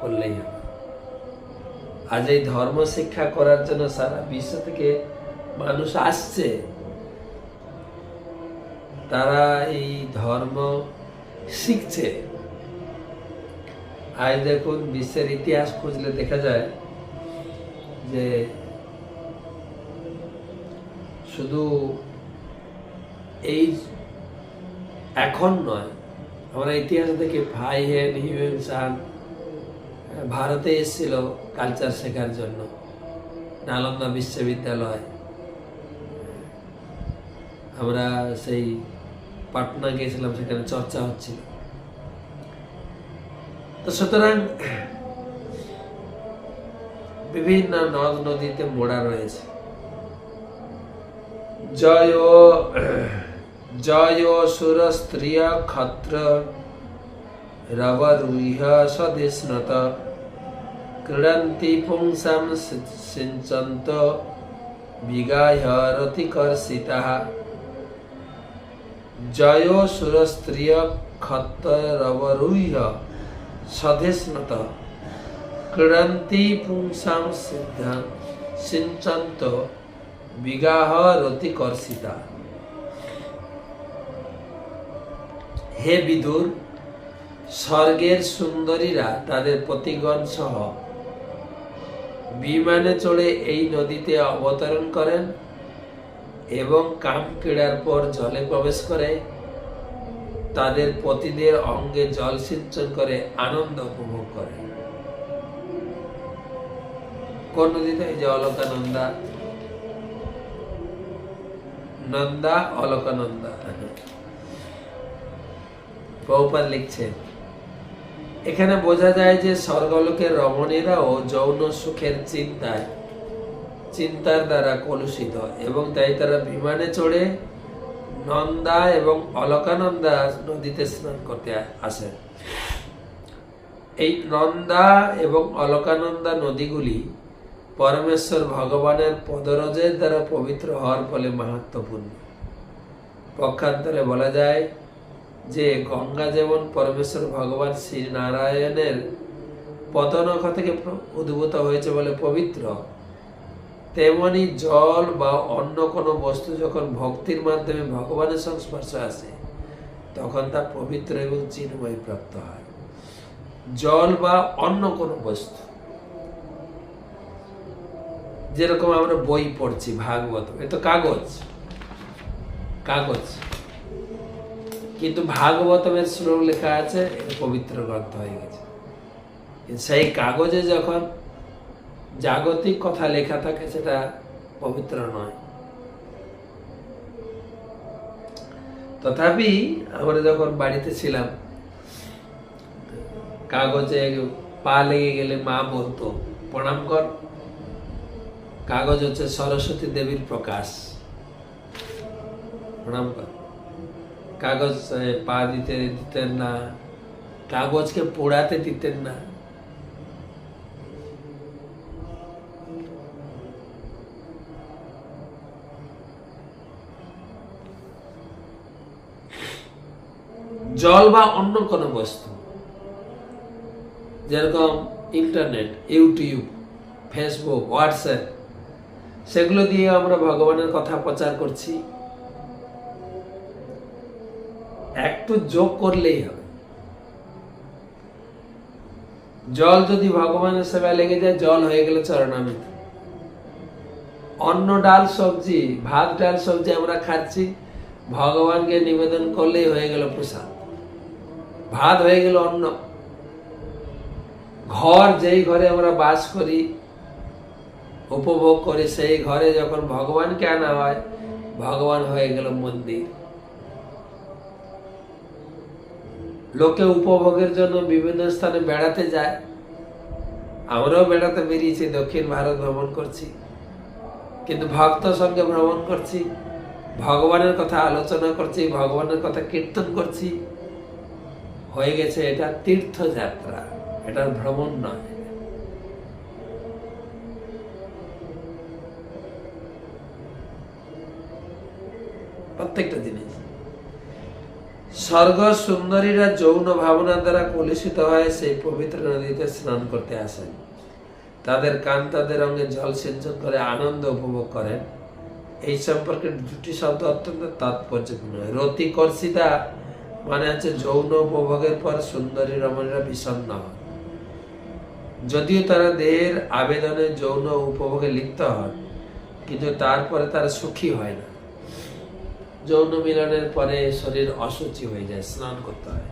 করলেই হবে আজ এই ধর্ম শিক্ষা করার জন্য সারা বিশ্ব থেকে মানুষ আসছে। তারা এই ধর্ম শিখছে। আজ দেখুন বিশ্বের ইতিহাস খুঁজলে দেখা যায় যে শুধু এই এখন নয়, আমরা ইতিহাস থেকে ভাই হেন সান ভারতে এসেছিল কালচার শেখার জন্য, নালন্দা বিশ্ববিদ্যালয়। আমরা সেই পাটনা গিয়েছিলাম, সেখানে চর্চা হচ্ছিল। তো সুতরাং বিভিন্ন নদ নদীতে মোড়া রয়েছে। জয় ও জয় ও সুর স্ত্রিয় ক্ষত্র রবরুইহ স্বদেশনত ক্রীড়ন্তি পুংসাম সিঞ্চন্ত বিগায় রতিকর্ষিতা জয় সুর স্ত্রিয় ক্ষত্র রবরুইহ স্বদেশনত ক্রীড়ন্তি পুংসাম সিদ্ধ সিঞ্চন্ত বিগাহ রতিকর্ষিতা হে বিদুর, স্বর্গের সুন্দরীরা তাদের পতিগণ সহ বিমানে চড়ে এই নদীতে অবতরণ করেন এবং কাম ক্রীড়ার পর জলে প্রবেশ করে। তাদের পতিদের অঙ্গে জল সিঞ্চন করে আনন্দ উপভোগ করে। কোন নদীতে? এই যে অলকানন্দা। নন্দা, অলকানন্দা। বহুপাত লিখছে। এখানে বোঝা যায় যে স্বর্গলোকের রমণীরাও যৌন সুখের চিন্তায়, চিন্তার দ্বারা কলুষিত এবং তাই তারা বিমানে চড়ে নন্দা এবং অলকানন্দা নদীতে স্নান করতে আসে। এই নন্দা এবং অলকানন্দা নদীগুলি পরমেশ্বর ভগবানের পদরজের দ্বারা পবিত্র হওয়ার ফলে মাহাত্মপূর্ণ। পক্ষান্তরে বলা যায় যে গঙ্গা যেমন পরমেশ্বর ভগবান শ্রী নারায়ণের পতনখ থেকে উদ্ভূত হয়েছে বলে পবিত্র, তেমনি জল বা অন্য কোনো বস্তু যখন ভক্তির মাধ্যমে ভগবানের সংস্পর্শে আসে, তখন তা পবিত্র এবং চিন্ময় প্রাপ্ত হয়। জল বা অন্য কোনো বস্তু, যেরকম আমরা বই পড়ছি, ভাগবত, এ তো কাগজ কাগজ। কিন্তু ভাগবতমের শ্লোক লেখা আছে পবিত্র গ্রন্থ হয়ে গেছে। সেই কাগজে যখন জাগতিক কথা লেখা থাকে, সেটা পবিত্র নয়। তথাপি আমরা যখন বাড়িতে ছিলাম, কাগজে পা লেগে গেলে মা বলতো, প্রণাম কর। কাগজ হচ্ছে সরস্বতী দেবীর প্রকাশ। প্রণাম কর। কাগজ পা দিতে দিতেন না, কাগজকে পোড়াতে দিতেন না। জল বা অন্য কোনো বস্তু, যেরকম ইন্টারনেট, ইউটিউব, ফেসবুক, হোয়াটসঅ্যাপ, সেগুলো দিয়ে আমরা ভগবানের কথা প্রচার করছি। একটু যোগ করলেই হবে। জল যদি ভগবানের সেবায় লেগে যায়, জল হয়ে গেলে চরণামিত। অন্ন, ডাল, সবজি, ভাত, ডাল, সবজি আমরা খাচ্ছি, ভগবানকে নিবেদন করলেই হয়ে গেল প্রসাদ। ভাত হয়ে গেল অন্ন। ঘর যেই ঘরে আমরা বাস করি, উপভোগ করি সেই ঘরে যখন ভগবানকে আনা হয়, ভগবান হয়ে গেল মন্দির। লোকে উপভোগের জন্য বিভিন্ন স্থানে বেড়াতে যায়। আমরাও বেড়াতে বেরিয়েছি, দক্ষিণ ভারত ভ্রমণ করছি। কিন্তু ভক্ত সঙ্গে ভ্রমণ করছি, ভগবানের কথা আলোচনা করছি, ভগবানের কথা কীর্তন করছি। হয়ে গেছে এটা তীর্থযাত্রা, এটা ভ্রমণ নয়। প্রত্যেকটা জিনিস। স্বর্গ সুন্দরীরা যৌন ভাবনা দ্বারা কলুষিত হয়ে সেই পবিত্র নদীতে স্নান করতে আসেন। তাদের কান তাদের রঙে জল সিঞ্চন করে আনন্দ উপভোগ করেন। এই সম্পর্কে দুটি শব্দ অত্যন্ত তাৎপর্যপূর্ণ। রতিকর্ষিতা মানে হচ্ছে যৌন উপভোগের পর সুন্দরী রমণীরা বিষণ্ণ হন। যদিও তারা দেহের আবেদনে যৌন উপভোগে লিপ্ত হন, কিন্তু তারপরে তারা সুখী হয় না। যৌন মিলনের পরে শরীর অসুচি হয়ে যায়, স্নান করতে হয়।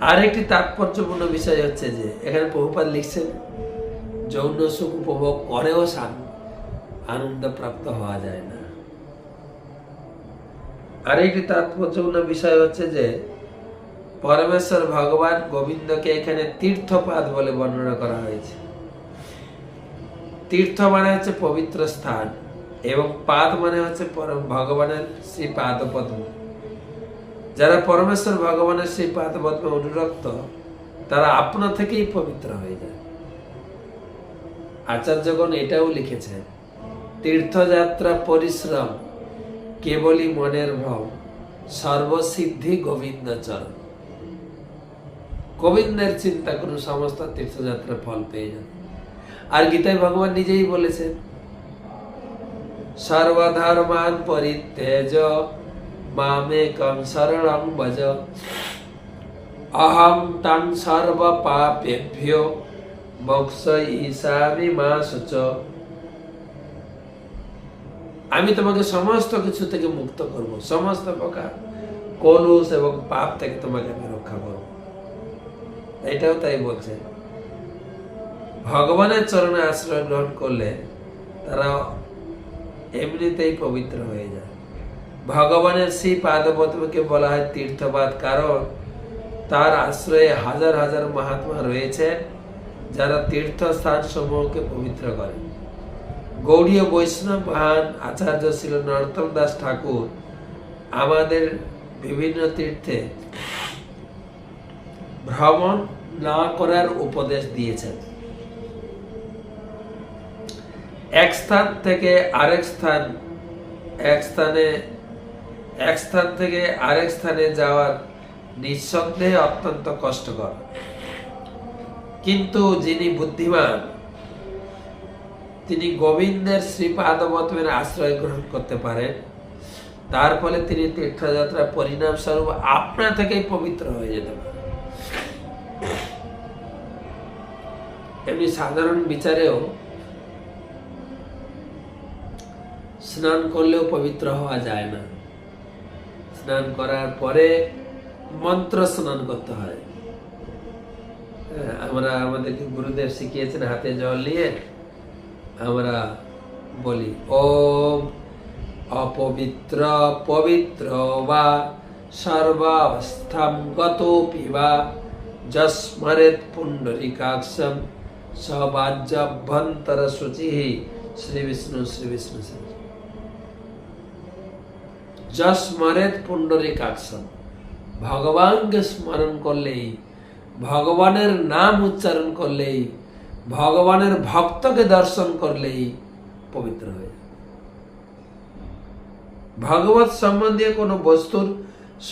আরেকটি তাৎপর্যপূর্ণ বিষয় হচ্ছে যে, এখানে বহুপাত লিখছেন, যৌন সুখ উপভোগ করেও আনন্দ প্রাপ্ত হওয়া যায় না। আরেকটি তাৎপর্যপূর্ণ বিষয় হচ্ছে যে, পরমেশ্বর ভগবান গোবিন্দকে এখানে তীর্থপাত বলে বর্ণনা করা হয়েছে। তীর্থ মানে হচ্ছে পবিত্র স্থান। এবং পাদ মানে হচ্ছে পরম, ভগবানের শ্রী পাদ পদ্ম যারা পরমেশ্বর, ভগবানের সেই পাদ পদ্মে অনুরক্ত, তারা আপনা থেকেই পবিত্র হয়ে যায়। আচার্যগণ এটাও লিখেছেন, তীর্থযাত্রা পরিশ্রম কেবলই মনের ভ্রম সর্বসিদ্ধি গোবিন্দ চরণ। গোবিন্দের চিন্তা করুন সমস্ত তীর্থযাত্রা ফল পেয়ে যাবে। আর গীতায় ভগবান নিজেই বলেছেন সর্বধর্মান পরিত্যাজ। মামেকম শরণং ভজ। অহং তং সর্ব পাপেভ্য মোক্ষ ঈশামি মা শুচ আমি তোমাকে সমস্ত কিছু থেকে মুক্ত করব, সমস্ত প্রকার কলুষ এবং পাপ থেকে তোমাকে আমি রক্ষা করব। এটাও তাই বলছে। ভগবানের চরণে আশ্রয় গ্রহণ করলে তারা এমনিতেই পবিত্র হয়ে যায়। ভগবানের সেই পাদপদ্মকে বলা হয় তীর্থপাদ কারণ তার আশ্রয়ে হাজার হাজার মহাত্মা রয়েছে যারা তীর্থস্থান সমূহকে পবিত্র করে। গৌড়ীয় বৈষ্ণব মহান আচার্য ছিল নরোত্তম দাস ঠাকুর আমাদের বিভিন্ন তীর্থে ভ্রমণ না করার উপদেশ দিয়েছেন। এক স্থান থেকে আরেক স্থান, এক স্থানে, এক স্থান থেকে আরেক স্থানে যাওয়ার নিঃসন্দেহে অত্যন্ত কষ্টকর। কিন্তু যিনি বুদ্ধিমান, তিনি গোবিন্দের শ্রীপাদপদ্মের আশ্রয় গ্রহণ করতে পারেন। তার ফলে তিনি তীর্থযাত্রার পরিণাম স্বরূপ আপনা থেকেই পবিত্র হয়ে যেতে পারেন। এমনি সাধারণ বিচারেও স্নান করলেও পবিত্র হওয়া যায় না। স্নান করার পরে মন্ত্র স্নান করতে হয়। হ্যাঁ, আমরা আমাদেরকে গুরুদেব শিখিয়েছেন হাতে জল নিয়ে। আমরা বলি ওম অপবিত্র পবিত্র বা সর্বাবস্থাম গতোপি বা যস্মরেত পুণ্ডরিকাক্ষম সবাজ্যভ্যন্তর শুচি শ্রী বিষ্ণু শ্রী বিষ্ণু শ্রী যস্মরেত পুণ্ডরিকাক্ষম ভগবানকে স্মরণ করলেই, ভগবানের নাম উচ্চারণ করলেই, ভগবানের ভক্তকে দর্শন করলেই পবিত্র হয়ে ভগবত সম্বন্ধীয় কোনো বস্তুর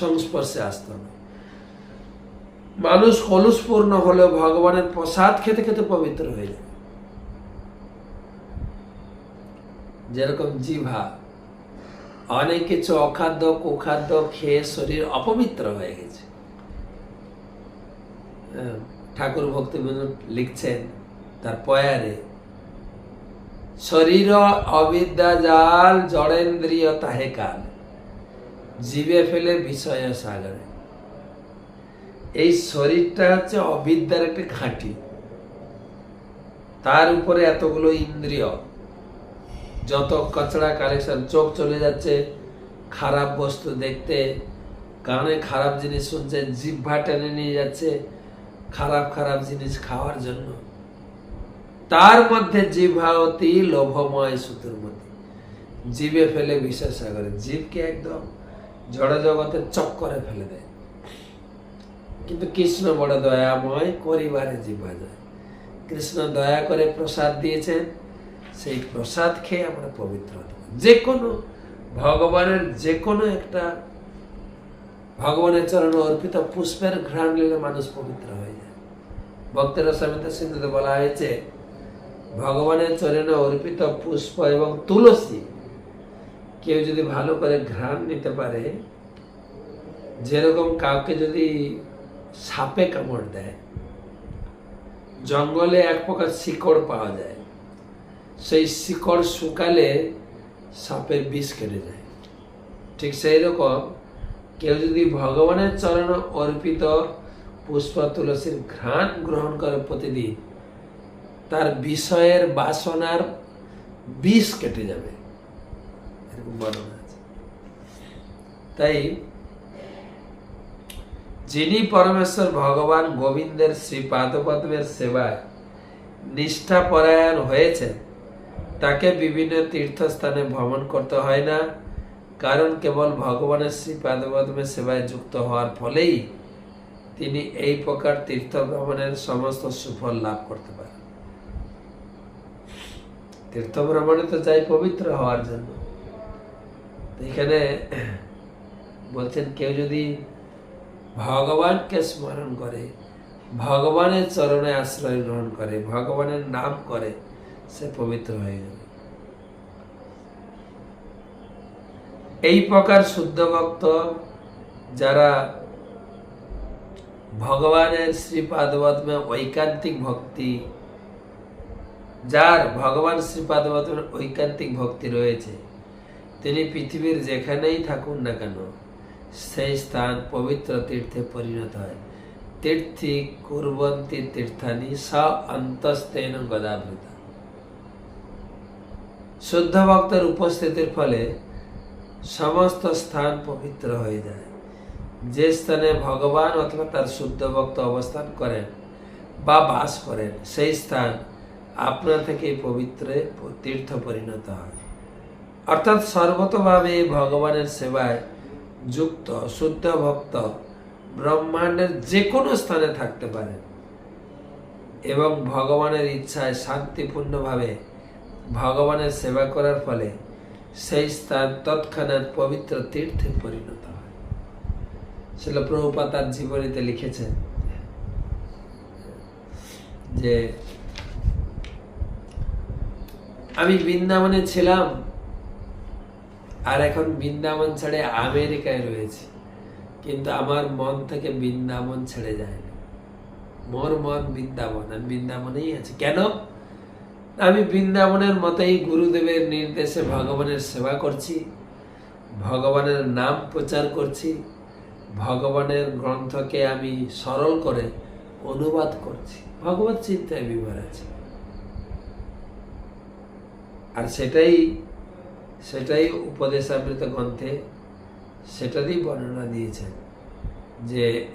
সংস্পর্শে আসতে হবে মানুষ কলুষপূর্ণ হলেও ভগবানের প্রসাদ খেতে খেতে পবিত্র হয়ে যায়। যেরকম জিভা অনেক কিছু অখাদ্য কুখাদ্য খেয়ে শরীর অপবিত্র হয়ে গেছে। হ্যাঁ, ঠাকুর ভক্তি লিখছেন তার পয়ারে শরীর অবিদ্যা জাল জড়েন্দ্রিয় তাহে কাল জীবে ফেলে বিষয় সাগরে। এই শরীরটা হচ্ছে অবিদ্যার একটা ঘাঁটি। তার উপরে এতগুলো ইন্দ্রিয়। যত কচড়া কালেকশন চোখ চলে যাচ্ছে, খারাপ বস্তু দেখতে, কানে খারাপ জিনিস শুনছে জিভা টেনে নিয়ে যাচ্ছে, খারাপ খারাপ জিনিস খাওয়ার জন্য। তার মধ্যে জিভা অতি লোভময় সুতোর মধ্যে। জীবে ফেলে বিশ্বাস করে জীবকে একদম জড় জগতের চক্করে ফেলে দেয়। কিন্তু কৃষ্ণ বড় দয়াময় করিবারে জিভা যায় কৃষ্ণ দয়া করে প্রসাদ দিয়েছেন সেই প্রসাদ খেয়ে আমরা পবিত্র হতে পারি। যে কোনো ভগবানের যে কোনো একটা ভগবানের চরণে অর্পিত পুষ্পের ঘ্রাণ নিলে মানুষ পবিত্র হয়ে যায় ভক্তের সমিত সিন্ধুতে বলা হয়েছে, ভগবানের চরণে অর্পিত পুষ্প এবং তুলসী কেউ যদি ভালো করে ঘ্রাণ নিতে পারে, যেরকম কাউকে যদি সাপে কামড় দেয়, জঙ্গলে এক প্রকার শিকড় পাওয়া যায় সেই শিকড় শুকালে সাপের বিষ কেটে যায়। ঠিক সেই রকম কেউ যদি ভগবানের চরণ অর্পিত পুষ্প তুলসীর ঘ্রাণ গ্রহণ করে প্রতিদিন, তার বিষয়ের বাসনার বিষ কেটে যাবে। এরকম বর্ণনা আছে। তাই যিনি পরমেশ্বর ভগবান গোবিন্দের শ্রী পাদপদ্মের সেবায় নিষ্ঠাপরায়ণ হয়েছেন তাকে বিভিন্ন তীর্থস্থানে ভ্রমণ করতে হয় না, কারণ কেবল ভগবানের শ্রী পাদপদ্মের সেবায় যুক্ত হওয়ার ফলেই তিনি এই প্রকার তীর্থ ভ্রমণের সমস্ত সুফল লাভ করতে পারেন। তীর্থ ভ্রমণে তো চাই পবিত্র হওয়ার জন্য। এখানে বলছেন, কেউ যদি ভগবানকে স্মরণ করে, ভগবানের চরণে আশ্রয় গ্রহণ করে, ভগবানের নাম করে সে পবিত্র হয়ে যাবে এই প্রকার শুদ্ধ ভক্ত যারা ভগবানের শ্রীপাদবদ্মে ঐকান্তিক ভক্তি, যার ভগবান শ্রীপাদবদ্মের ঐকান্তিক ভক্তি রয়েছে, তিনি পৃথিবীর যেখানেই থাকুন না কেন, সেই স্থান পবিত্র তীর্থে পরিণত হয়। তীর্থি কুর্বন্তী তীর্থানি স অন্তস্তেন গদাবৃত। শুদ্ধ ভক্তের উপস্থিতির ফলে সমস্ত স্থান পবিত্র হয়ে যায়। যে স্থানে ভগবান অথবা তার শুদ্ধ ভক্ত অবস্থান করেন বা বাস করেন, সেই স্থান আপনা থেকে পবিত্রে তীর্থ পরিণত হয়। অর্থাৎ সর্বতভাবে ভগবানের সেবায় যুক্ত শুদ্ধ ভক্ত ব্রহ্মাণ্ডের যে কোনো স্থানে থাকতে পারেন এবং ভগবানের ইচ্ছায় শান্তিপূর্ণভাবে ভগবানের সেবা করার ফলে সেই স্থান তৎক্ষণাৎ পবিত্র তীর্থে পরিণত হয়। শিল প্রভুপা তার জীবনীতে লিখেছেন যে, আমি বৃন্দাবনে ছিলাম আর এখন বৃন্দাবন ছেড়ে আমেরিকায় রয়েছে, কিন্তু আমার মন থেকে বৃন্দাবন ছেড়ে যায়নি মোর মন বৃন্দাবন, আমি বৃন্দাবনেই আছে। কেন? আমি বৃন্দাবনের মতোই গুরুদেবের নির্দেশে ভগবানের সেবা করছি, ভগবানের নাম প্রচার করছি, ভগবানের গ্রন্থকে আমি সরল করে অনুবাদ করছি। ভগবত চিন্তায় বিভার আছে। আর সেটাই সেটাই উপদেশামৃত গ্রন্থে সেটারই বর্ণনা দিয়েছেন যে,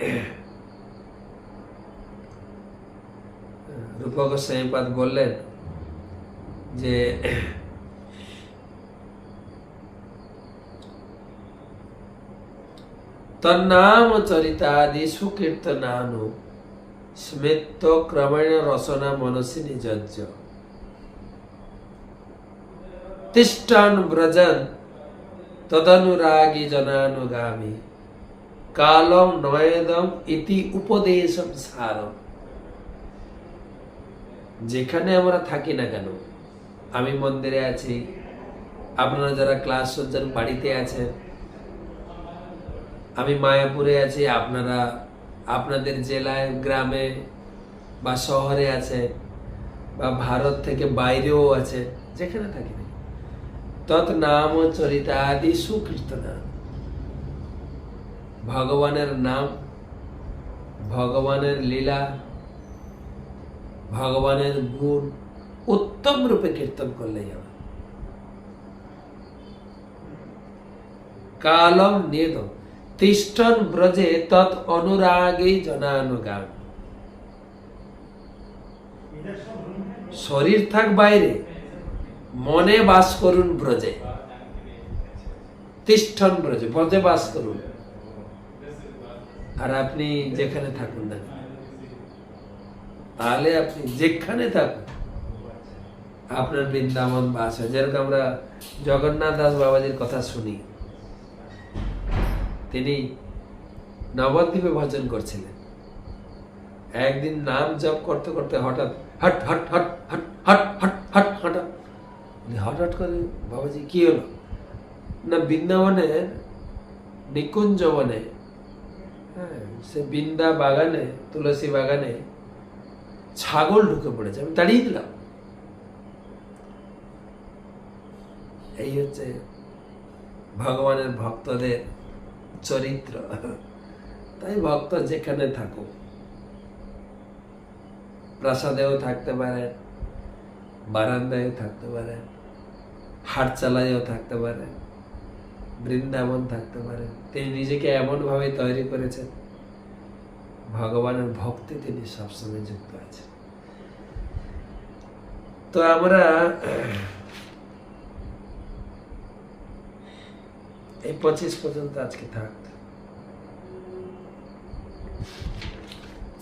রূপক গোস্বামীপাদ বললেন যে তন্নাম চরিতাদি সুকীর্তনানু স্মৃত ক্রমেণ রসনা মনসি নিযজ্য তিষ্ঠান ব্রজন তদনুরাগী জনানুগামী। কালম নয়েদম ইতি উপদেশম সারম যেখানে আমরা থাকি না কেন? আমি মন্দিরে আছি। আপনারা যারা ক্লাস সজ্জার বাড়িতে আছেন, আমি মায়াপুরে আছি, আপনারা আপনাদের জেলায়, গ্রামে বা শহরে আছে বা ভারত থেকে বাইরেও আছে যেখানে থাকি না। তৎ নাম চরিতাদি সুকীর্তনা। ভগবানের নাম, ভগবানের লীলা, ভগবানের গুণ উত্তম রূপে কীর্তন করলেই হবে। কালম নিয়ত তিষ্ঠন ব্রজে তৎ অনুরাগে জনানুগান শরীর থাক বাইরে, মনে বাস করুন ব্রজে। তিষ্ঠন ব্রজে ব্রজে বাস করুন। আর আপনি যেখানে থাকুন না তাহলে আপনি যেখানে থাকুন আপনার বৃন্দাবন বাস হয়। যেরকম আমরা জগন্নাথ দাস বাবাজির কথা শুনি, তিনি নবদ্বীপে ভজন করছিলেন। একদিন নাম জপ করতে করতে হঠাৎ হট হট হট হট হট হট হট, হঠাৎ হঠাৎ করে বাবাজি কি হলো? না বৃন্দাবনের নিকুঞ্জ বনে হ্যাঁ সে বৃন্দা বাগানে তুলসী বাগানে ছাগল ঢুকে পড়েছে। আমি তাড়িয়ে দিলাম। এই হচ্ছে ভগবানের ভক্তদের চরিত্র। তাই ভক্ত যেখানে থাকুক, প্রাসাদেও থাকতে পারেন বারান্দায়ও থাকতে পারেন হাটচালায়ও থাকতে পারেন বৃন্দাবন থাকতে পারেন তিনি নিজেকে এমনভাবে তৈরি করেছেন, ভগবানের ভক্তি তিনি সবসময় যুক্ত আছেন। তো আমরা এই পঁচিশ পর্যন্ত আজকে থাক।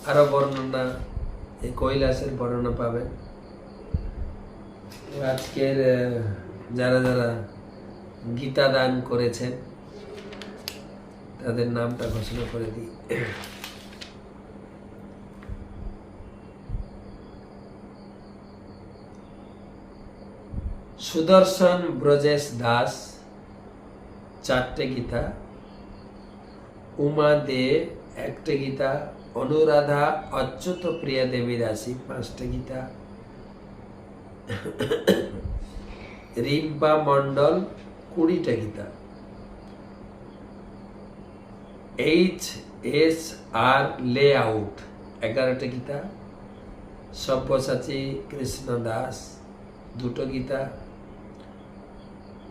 আরও বর্ণনা, এই কৈলাসের বর্ণনা পাবেন আজকের যারা যারা গীতা দান করেছেন, তাদের নামটা ঘোষণা করে দিই। সুদর্শন ব্রজেশ দাস চারটে গীতা, উমা দে একটা গীতা, অনুরাধা, অচ্যুত প্রিয়া দেবী দাসী পাঁচটা গীতা, রিম্পা মন্ডল কুড়িটা গীতা। এইচ এস আর লে আউট এগারোটা গীতা, সব্যসাচী কৃষ্ণ দাস দুটো গীতা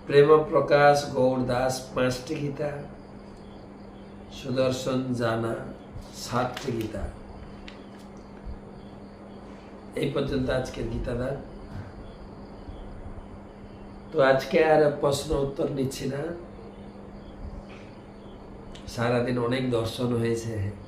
প্রেম প্রকাশ, গৌর দাস, পাঁচটি গীতা, সুদর্শন জানা, সাতটি গীতা। এই পর্যন্ত আজকের গীতাদান। তো আজকে আর প্রশ্ন উত্তর নিচ্ছি না। সারাদিন অনেক দর্শন হয়েছে।